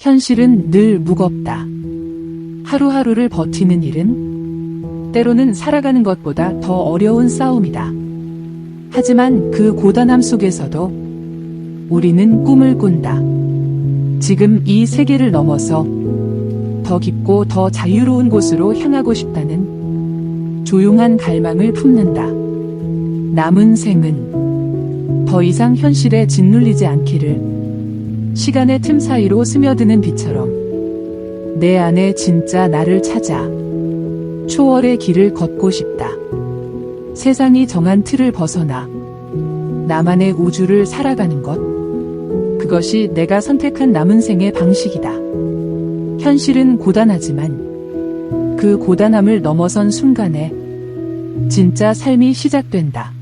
현실은 늘 무겁다. 하루하루를 버티는 일은 때로는 살아가는 것보다 더 어려운 싸움이다. 하지만 그 고단함 속에서도 우리는 꿈을 꾼다. 지금 이 세계를 넘어서 더 깊고 더 자유로운 곳으로 향하고 싶다는 조용한 갈망을 품는다. 남은 생은 더 이상 현실에 짓눌리지 않기를 시간의 틈 사이로 스며드는 빛처럼 내 안에 진짜 나를 찾아 초월의 길을 걷고 싶다. 세상이 정한 틀을 벗어나 나만의 우주를 살아가는 것. 그것이 내가 선택한 남은 생의 방식이다. 현실은 고단하지만 그 고단함을 넘어선 순간에 진짜 삶이 시작된다.